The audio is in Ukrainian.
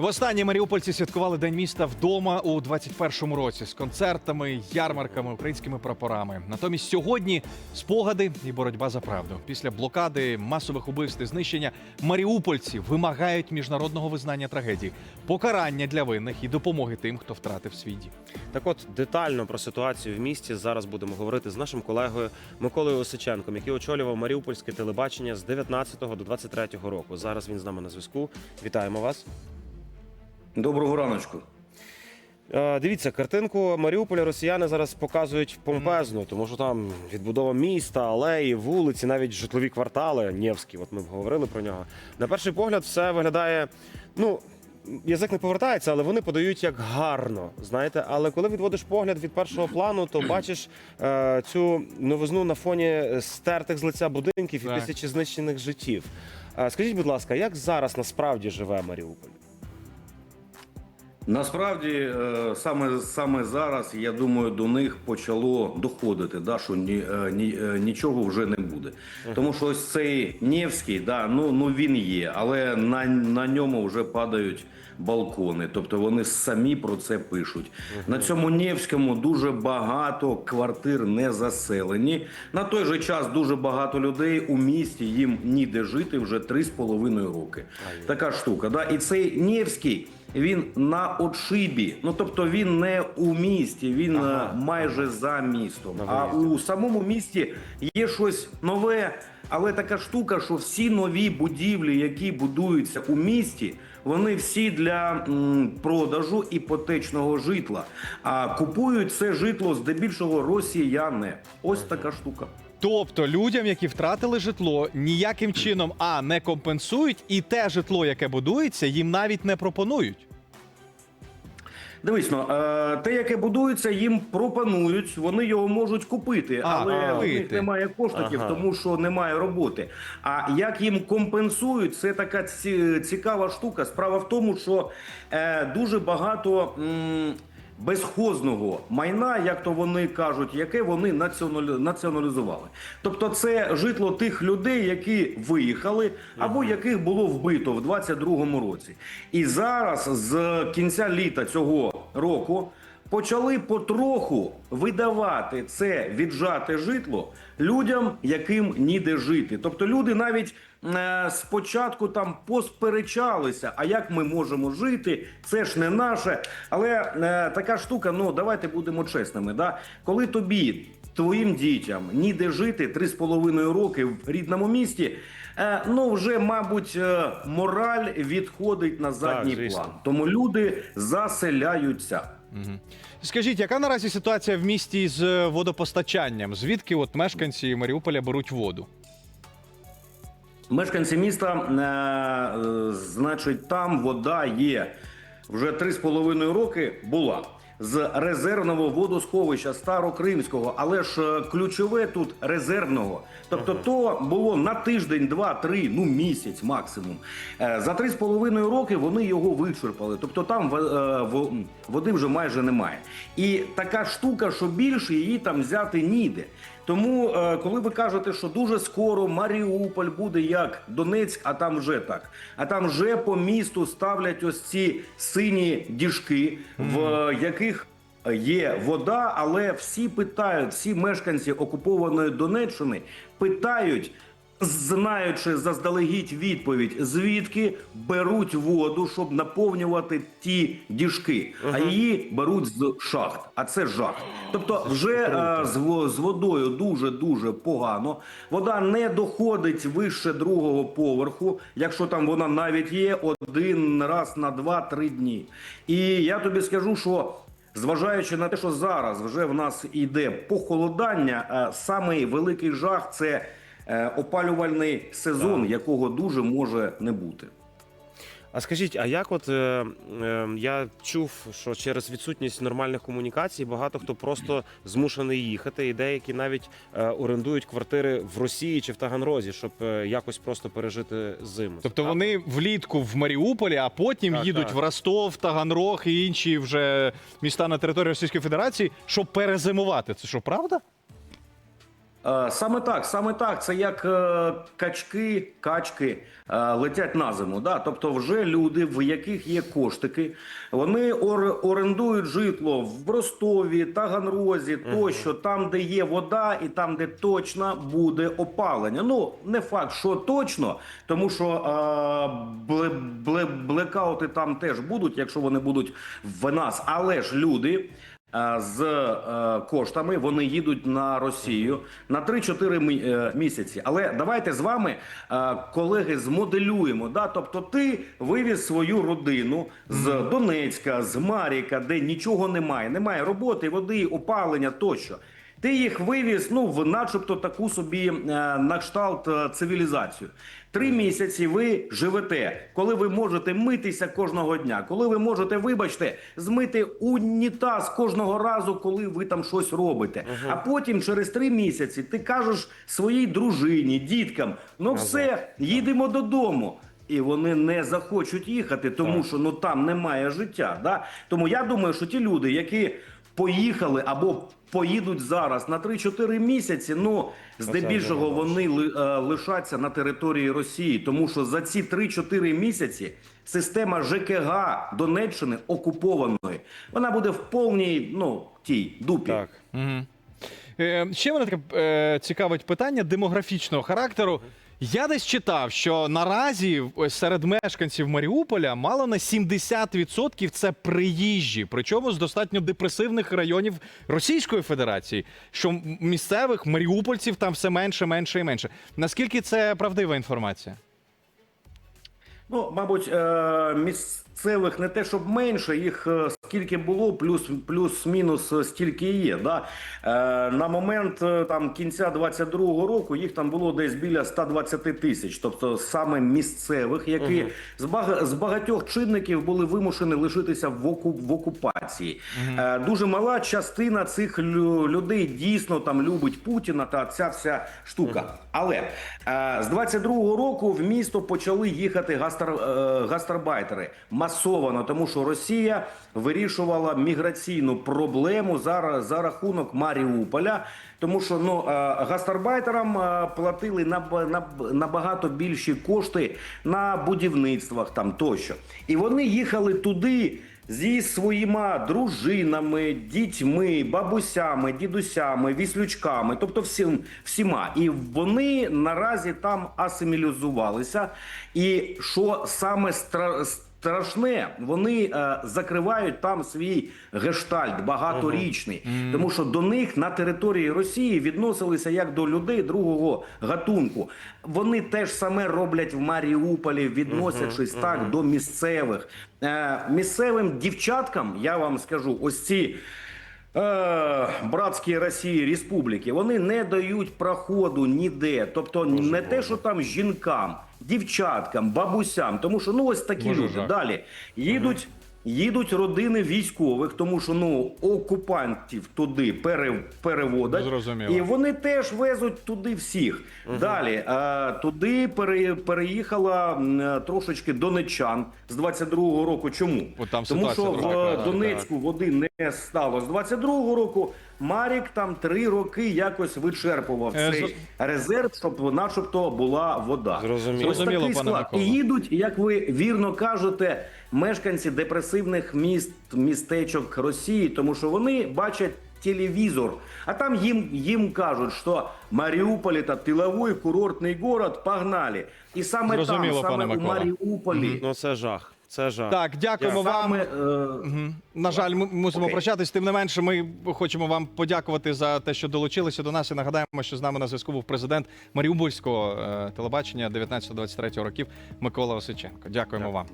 Востаннє маріупольці святкували День міста вдома у 21-му році з концертами, ярмарками, українськими прапорами. Натомість сьогодні спогади і боротьба за правду. Після блокади, масових убивств і знищення маріупольці вимагають міжнародного визнання трагедії, покарання для винних і допомоги тим, хто втратив свій дім. Так от детально про ситуацію в місті зараз будемо говорити з нашим колегою Миколою Осиченком, який очолював Маріупольське телебачення з 19 до 23 року. Зараз він з нами на зв'язку. Вітаємо вас. Доброго раночку. Е, Дивіться, картинку Маріуполя росіяни зараз показують помпезно, тому що там відбудова міста, алеї, вулиці, навіть житлові квартали Нєвські. От ми б говорили про нього. На перший погляд, все виглядає. Ну, язик не повертається, але вони подають як гарно. Знаєте, але коли відводиш погляд від першого плану, то бачиш е, цю новизну на фоні стертих з лиця будинків і Так. тисячі знищених життів. Е, скажіть, будь ласка, як зараз насправді живе Маріуполь? Насправді, е, саме, саме зараз, я думаю, до них почало доходити, да, що ні, е, ні, е, нічого вже не буде. Тому що ось цей Невський, да, ну, ну він є, але на, на ньому вже падають балкони. Тобто вони самі про це пишуть. На цьому Невському дуже багато квартир не заселені. На той же час дуже багато людей у місті їм ніде жити вже 3,5 роки. Така штука. Да? І цей Невський. Він на отшибі, ну тобто він не у місті, він Ага. е, майже за містом. А у самому місті є щось нове, але така штука, що всі нові будівлі, які будуються у місті, вони всі для м, продажу іпотечного житла. А купують це житло здебільшого росіяни. Ось така штука. Тобто людям, які втратили житло, ніяким чином а не компенсують, і те житло, яке будується, їм навіть не пропонують. Дивись, ну, е, те, яке будується, їм пропонують, вони його можуть купити, А, але в них немає коштів, Ага. тому що немає роботи. А як їм компенсують, це така цікава штука. Справа в тому, що е, дуже багато. Безхозного майна, як то вони кажуть, яке вони націоналі- націоналізували. Тобто, це житло тих людей, які виїхали, або яких було вбито в 22-му році. І зараз, з кінця літа цього року, почали потроху видавати це віджате житло людям, яким ніде жити. Тобто люди навіть е, спочатку там посперечалися, а як ми можемо жити, це ж не наше. Але е, така штука, ну давайте будемо чесними. Да? Коли тобі, твоїм дітям ніде жити 3,5 роки в рідному місті. е, Ну, вже, мабуть, е, мораль відходить на задній звісно. план. Тому люди заселяються. Скажіть, яка наразі ситуація в місті з е, водопостачанням? Звідки от мешканці Маріуполя беруть воду? Мешканці міста, е, е, значить, там вода є вже 3,5 роки була. З резервного водосховища Старокримського, але ж е, ключове тут резервного. Тобто, то було на тиждень, два, три, ну місяць максимум. За три з половиною роки вони його вичерпали. Тобто там е, води вже майже немає. І така штука, що більше її там взяти ніде. Тому, е, коли ви кажете, що дуже скоро Маріуполь буде як Донецьк, а там вже так. А там вже по місту ставлять ось ці сині діжки, в яких є вода, але всі питають, всі мешканці окупованої Донеччини питають. Знаючи заздалегідь відповідь, звідки беруть воду, щоб наповнювати ті діжки, а її беруть з шахт. А це жах. Тобто, вже е, з, з водою дуже дуже погано. Вода не доходить вище другого поверху, якщо там вона навіть є один раз на два-три дні. І я тобі скажу, що. Зважаючи на те, що зараз вже в нас йде похолодання, е, самий великий жах це опалювальний сезон, якого дуже може не бути. А скажіть, а як от е, е, я чув, що через відсутність нормальних комунікацій багато хто просто змушений їхати, і деякі навіть е, орендують квартири в Росії чи в Таганрозі, щоб е, якось просто пережити зиму. Тобто Це вони влітку в Маріуполі, а потім Так, їдуть так. в Ростов, Таганрог і інші вже міста на території Російської Федерації, щоб перезимувати. Це що, правда? Е, Саме так, саме так. Це як е, качки, качки е, летять на зиму. Да? Тобто, вже люди, в яких є коштики, вони ор- орендують житло в Ростові, Таганрозі, тощо, там, де є вода, і там, де точно буде опалення. Ну не факт, що точно, тому що бле, бле, блекаути там теж будуть, якщо вони будуть в нас. Але ж люди. Е, з е, коштами вони їдуть на Росію на 3-4 е, місяці. Але давайте з вами, колеги, змоделюємо. Да? Тобто, ти вивіз свою родину з Донецька, з Маріка, де нічого немає, немає роботи, води, опалення тощо. Ти їх вивіз, ну в начебто таку собі е, на кшталт е, цивілізацію. Три місяці ви живете, коли ви можете митися кожного дня, коли ви можете, вибачте, змити унітаз кожного разу, коли ви там щось робите. А потім через три місяці ти кажеш своїй дружині, діткам: ну все, їдемо додому. І вони не захочуть їхати, тому що ну там немає життя. Да? Тому я думаю, що ті люди, які поїхали або поїдуть зараз на 3-4 місяці, ну здебільшого вони е, лишаться на території Росії, тому що за ці 3-4 місяці система ЖКГ Донеччини окупованої вона буде в повній ну тій дупі. Так. Угу. Ще мене таке е, цікавить питання демографічного характеру. Я десь читав, що наразі серед мешканців Маріуполя мало на 70% це приїжджі, причому з достатньо депресивних районів Російської Федерації, що місцевих маріупольців там все менше, менше і менше. Наскільки це правдива інформація? Ну, мабуть, е, місцевих не те, щоб менше, їх е, скільки було, плюс плюс-мінус е, стільки і є. Да? Е, На момент е, там кінця 22-го року їх там було десь біля 120 тисяч, тобто саме місцевих, які з, бага, з багатьох чинників були вимушені лишитися в, оку, в окупації. Е, Дуже мала частина цих лю- людей дійсно там любить Путіна та ця вся штука. Але е, з 22-го року в місто почали їхати гастар, е, гастарбайтери масовано, тому що Росія вирішувала міграційну проблему за, за рахунок Маріуполя. Тому що ну е, гастарбайтерам е, платили наб- набагато більші кошти на будівництвах там тощо, і вони їхали туди зі своїми дружинами, дітьми, бабусями, дідусями, віслючками, тобто всім, всіма. І вони наразі там асимілізувалися. І що саме стра... Страшне, вони е, закривають там свій гештальт багаторічний, тому що до них на території Росії відносилися як до людей другого гатунку. Вони теж саме роблять в Маріуполі, відносячись так до місцевих. Е, місцевим дівчаткам, я вам скажу, ось ці. Е, братські Росії республіки вони не дають проходу ніде. Тобто не те, що там жінкам, дівчаткам, бабусям, тому що ну ось такі Боже, люди жах. далі їдуть. Їдуть родини військових, тому що ну окупантів туди пере, переводять, Зрозуміло. і вони теж везуть туди всіх. Далі а, туди пере, переїхала м, е, трошечки донечан з 22-го року. Чому? О, там Тому що в така, Донецьку так, води не стало з 22-го року. Марік там три роки якось вичерпував Е, цей з- резерв, щоб, начебто, була вода. Зрозуміло. Ось Зрозуміло, такий пане склад. І їдуть, як ви вірно кажете, мешканці депресивних міст, містечок Росії, тому що вони бачать. Телевізор, а там їм їм кажуть, що Маріуполь – це тиловий курортний город, погнали. І саме Зрозуміло, там, пане саме у Микола. Маріуполі, Ну це жах. Це жах. Так, дякуємо вам. саме е, Мгм. На жаль, ми мусимо Окей. прощатись. Тим не менше, ми хочемо вам подякувати за те, що долучилися до нас. І нагадаємо, що з нами на зв'язку був президент Маріупольського е, телебачення 19-23 років Микола Осиченко. Дякуємо вам.